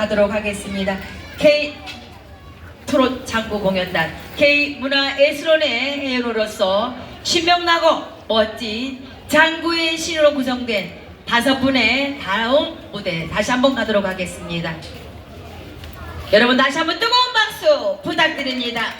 가도록 하겠습니다. K 트롯 장구 공연단 K 문화 예술원의 회원으로서 신명나고 멋진 장구의 신으로 구성된 다섯 분의 다음 무대 다시 한번 가도록 하겠습니다. 여러분 다시 한번 뜨거운 박수 부탁드립니다.